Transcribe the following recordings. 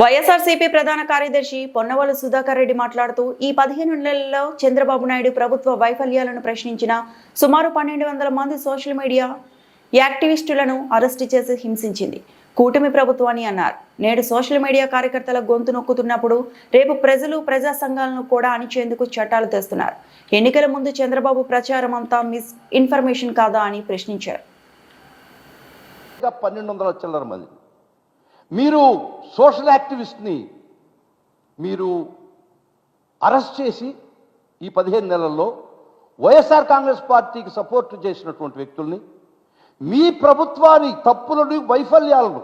వైఎస్ఆర్సీపీ ప్రధాన కార్యదర్శి పొన్నవల్లు సుధాకర్ రెడ్డి మాట్లాడుతూ ఈ పదిహేను నెలల్లో చంద్రబాబు నాయుడు ప్రభుత్వ వైఫల్యాలను ప్రశ్నించిన సుమారు పన్నెండు వందల మంది సోషల్ మీడియా యాక్టివిస్టులను అరెస్టు చేసి హింసించింది. కూటమి ప్రభుత్వాన్ని అన్నారు. నేడు సోషల్ మీడియా కార్యకర్తల గొంతు నొక్కుతున్నప్పుడు రేపు ప్రజలు ప్రజా సంఘాలను కూడా అణిచేందుకు చట్టాలు తెస్తున్నారు. ఎన్నికల ముందు చంద్రబాబు ప్రచారం అంతా మిస్ ఇన్ఫర్మేషన్ కాదా అని ప్రశ్నించారు. పన్నెండు వందల చిల్లర మంది. మీరు సోషల్ యాక్టివిస్ట్ని మీరు అరెస్ట్ చేసి ఈ పదిహేను నెలల్లో వైఎస్ఆర్ కాంగ్రెస్ పార్టీకి సపోర్ట్ చేసినటువంటి వ్యక్తుల్ని మీ ప్రభుత్వాన్ని తప్పులను వైఫల్యాలను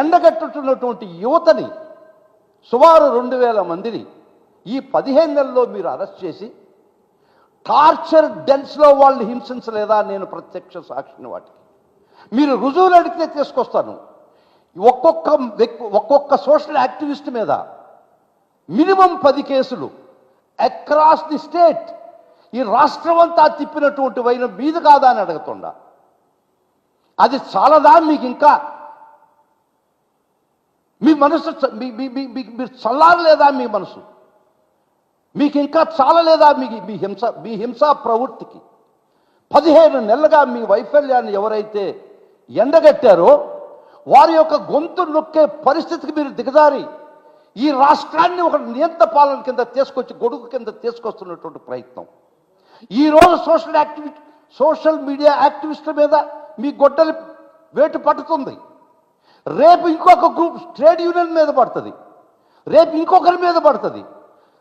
ఎండగట్టుతున్నటువంటి యువతని సుమారు రెండు వేల మందిని ఈ పదిహేను నెలల్లో మీరు అరెస్ట్ చేసి టార్చర్ డెన్స్లో వాళ్ళని హింసించలేదా నేను ప్రత్యక్ష సాక్షిని వాటికి. మీరు రుజువులు అడిగితే తీసుకొస్తాను. ఒక్కొక్క వ్యక్తి ఒక్కొక్క సోషల్ యాక్టివిస్ట్ మీద మినిమం పది కేసులు అక్రాస్ ది స్టేట్ ఈ రాష్ట్రం అంతా తిప్పినటువంటి వైన మీద కాదా అని అడుగుతుండా. అది చాలదా మీకు ఇంకా? మీ మనసు మీ మీ- మీరు చల్లారలేదా మీ మనసు? మీకు ఇంకా చాలలేదా మీ మీ హింస మీ హింసా ప్రవృత్తికి? పదిహేను నెలలుగా మీ వైఫల్యాన్ని ఎవరైతే ఎండగట్టారో వారి యొక్క గొంతు నొక్కే పరిస్థితికి మీరు దిగజారి ఈ రాష్ట్రాన్ని ఒక నియంత్ర పాలన కింద తీసుకొచ్చి గొడుగు కింద తీసుకొస్తున్నటువంటి ప్రయత్నం. ఈ రోజు సోషల్ యాక్టివిటీ సోషల్ మీడియా యాక్టివిస్టుల మీద మీ గొడ్డలి వేటు పట్టుతుంది. రేపు ఇంకొక గ్రూప్ ట్రేడ్ యూనియన్ మీద పడుతుంది. రేపు ఇంకొకరి మీద పడుతుంది.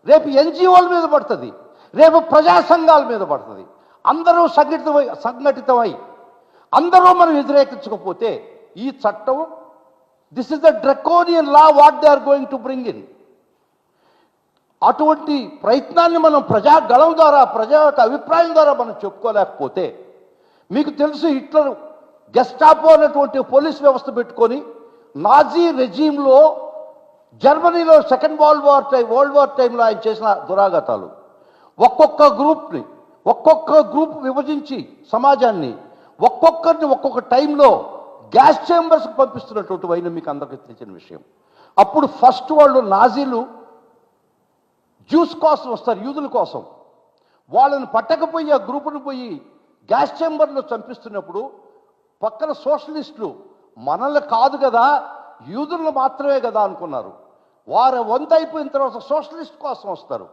రేపు ఎన్జిఓల మీద పడుతుంది. రేపు ప్రజా సంఘాల మీద పడుతుంది. అందరూ సంఘటితమై సంఘటితమై అందరూ మనం వ్యతిరేకించకపోతే ఈ చట్టం this is the draconian law what they are going to bring in అటువంటి ప్రయత్నాన్ని మనం ప్రజా గళం ద్వారా ప్రజా యొక్క అభిప్రాయం ద్వారా మనం చెప్పుకోలేకపోతే మీకు తెలుసు హిట్లర్ గెస్టాపో అనేటువంటి పోలీస్ వ్యవస్థ పెట్టుకొని నాజీ రెజీమ్లో జర్మనీలో second world war time world war టైంలో ఆయన చేసిన దురాఘాతాలు. ఒక్కొక్క గ్రూప్ని ఒక్కొక్క గ్రూప్ విభజించి సమాజాన్ని ఒక్కొక్కరిని ఒక్కొక్క టైంలో గ్యాస్ చేంబర్స్కి పంపిస్తున్నటువంటి వైన మీకు అందరికీ తెలిసిన విషయం. అప్పుడు ఫస్ట్ వాళ్ళు నాజీలు జ్యూస్ కోసం వస్తారు యూదుల కోసం. వాళ్ళని పట్టకపోయి ఆ గ్రూపును పోయి గ్యాస్ చేంబర్లో చంపిస్తున్నప్పుడు పక్కన సోషలిస్టులు మనల్ని కాదు కదా యూదులను మాత్రమే కదా అనుకున్నారు. వారు వంత అయిపోయిన తర్వాత సోషలిస్ట్ కోసం వస్తారు.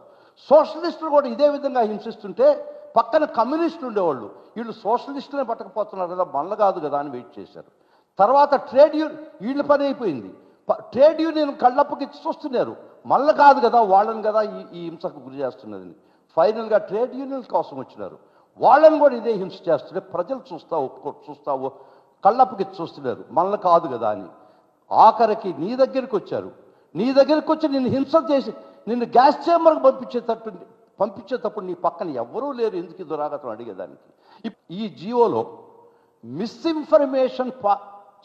సోషలిస్టులు కూడా ఇదే విధంగా హింసిస్తుంటే పక్కన కమ్యూనిస్టులు ఉండేవాళ్ళు. వీళ్ళు సోషలిస్టులే పట్టకపోతున్నారు కదా మనలు కాదు కదా అని వెయిట్ చేశారు. తర్వాత ట్రేడ్ యూనియన్ వీళ్ళ పని అయిపోయింది. ట్రేడ్ యూనియన్ కళ్ళప్పకి చూస్తున్నారు. మళ్ళీ కాదు కదా వాళ్ళని కదా ఈ ఈ హింసకు గురి చేస్తున్నదని. ఫైనల్గా ట్రేడ్ యూనియన్ కోసం వచ్చినారు. వాళ్ళని కూడా ఇదే హింస చేస్తుంటే ప్రజలు చూస్తా ఒప్పుకో చూస్తావు కళ్ళప్పకి చూస్తున్నారు. మళ్ళీ కాదు కదా అని. ఆఖరికి నీ దగ్గరికి వచ్చారు. నీ దగ్గరికి వచ్చి నిన్ను హింస చేసి నిన్ను గ్యాస్ చేంబర్కి పంపించేటట్టు పంపించేటప్పుడు నీ పక్కన ఎవ్వరూ లేరు. ఎందుకు దురాగతం అడిగేదానికి? ఈ జియోలో మిస్ఇన్ఫర్మేషన్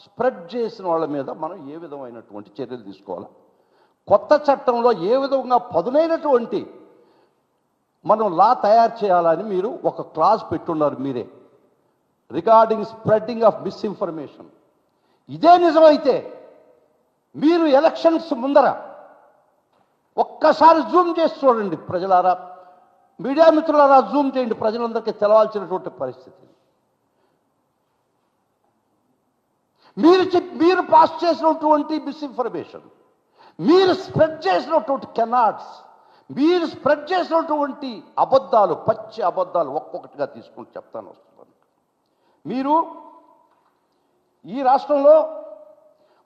స్ప్రెడ్ చేసిన వాళ్ళ మీద మనం ఏ విధమైనటువంటి చర్యలు తీసుకోవాలి? కొత్త చట్టంలో ఏ విధంగా పదునైనటువంటి మనం లా తయారు చేయాలని మీరు ఒక క్లాస్ పెట్టున్నారు మీరే. Regarding spreading of misinformation. ఇదే నిజమైతే మీరు ఎలక్షన్స్ ముందర ఒక్కసారి జూమ్ చేసి చూడండి ప్రజలారా. మీడియా మిత్రులారా జూమ్ చేయండి. ప్రజలందరికీ తెలవాల్సినటువంటి పరిస్థితి మీరు చెప్ మీరు పాస్ చేసినటువంటి మిస్ఇన్ఫర్మేషన్ మీరు స్ప్రెడ్ చేసినటువంటి కెనాట్స్ మీరు స్ప్రెడ్ చేసినటువంటి అబద్ధాలు పచ్చి అబద్ధాలు ఒక్కొక్కటిగా తీసుకొని చెప్తాను వస్తున్నాను. మీరు ఈ రాష్ట్రంలో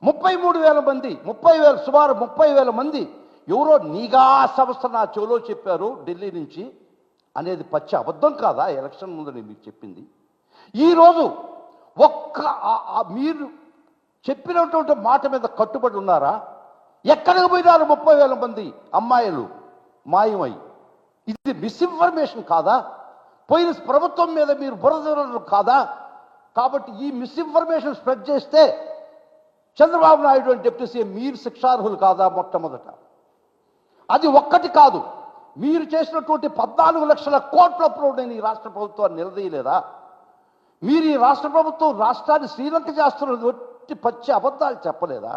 ముప్పై మూడు వేల మంది ముప్పై వేల సుమారు ముప్పై వేల మంది ఎవరో నిఘా సంస్థ నా చెవులో చెప్పారు ఢిల్లీ నుంచి అనేది పచ్చి అబద్ధం కాదా? ఎలక్షన్ ముందు నేను మీకు చెప్పింది. ఈరోజు ఒక్క మీరు చెప్పినటువంటి మాట మీద కట్టుబడి ఉన్నారా? ఎక్కడికి పోయినారు ముప్పై వేల మంది అమ్మాయిలు? మాయమై. ఇది మిస్ఇన్ఫర్మేషన్ కాదా? పోయిన ప్రభుత్వం మీద మీరు బురదలు కాదా? కాబట్టి ఈ మిస్ఇన్ఫర్మేషన్ స్ప్రెడ్ చేస్తే చంద్రబాబు నాయుడు అని డిప్యూటీ సీఎం మీరు శిక్షార్హులు కాదా మొట్టమొదట? అది ఒక్కటి కాదు. మీరు చేసినటువంటి పద్నాలుగు లక్షల కోట్ల అప్పులు నేను ఈ రాష్ట్ర ప్రభుత్వాన్ని నిలదీయలేదా? మీరు ఈ రాష్ట్ర ప్రభుత్వం రాష్ట్రాన్ని శ్రీలంక చేస్తున్నది ఒట్టి పచ్చి అబద్ధాలు చెప్పలేదా?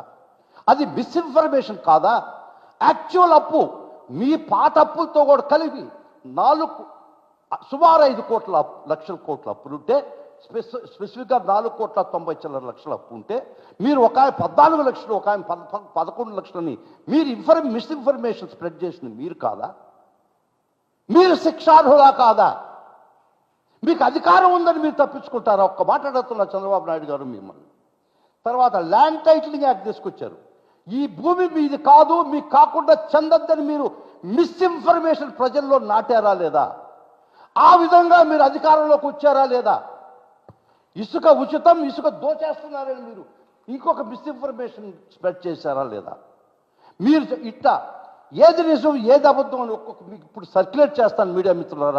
అది మిస్ఇన్ఫర్మేషన్ కాదా? యాక్చువల్ అప్పు మీ పాత అప్పులతో కూడా కలిపి నాలుగు సుమారు ఐదు కోట్ల లక్షల కోట్ల అప్పులుంటే స్పెసి స్పెసిఫిక్గా నాలుగు కోట్ల తొంభై చిల్లర లక్షల అప్పు ఉంటే మీరు ఒక ఆయన పద్నాలుగు లక్షలు ఒక ఆయన పద పదకొండు లక్షలని మీరు ఇన్ఫర్మ్ మిస్ఇన్ఫర్మేషన్ స్ప్రెడ్ చేసింది మీరు కాదా? మీరు శిక్షార్హులా కాదా? మీకు అధికారం ఉందని మీరు తప్పించుకుంటారా? ఒక్క మాట అడుగుతున్నా చంద్రబాబు నాయుడు గారు మిమ్మల్ని. తర్వాత ల్యాండ్ టైటిలింగ్ యాక్ట్ తీసుకొచ్చారు. ఈ భూమి మీది కాదు మీకు కాకుండా చెందద్దని మీరు మిస్ఇన్ఫర్మేషన్ ప్రజల్లో నాటారా లేదా? ఆ విధంగా మీరు అధికారంలోకి వచ్చారా లేదా? ఇసుక ఉచితం ఇసుక దోచేస్తున్నారని మీరు ఇంకొక మిస్ఇన్ఫర్మేషన్ స్ప్రెడ్ చేశారా లేదా? మీరు ఇట్ట ఏది నిజం ఏది అబద్ధం అని ఒక్కొక్క మీకు ఇప్పుడు సర్క్యులేట్ చేస్తాను మీడియా మిత్రులారా.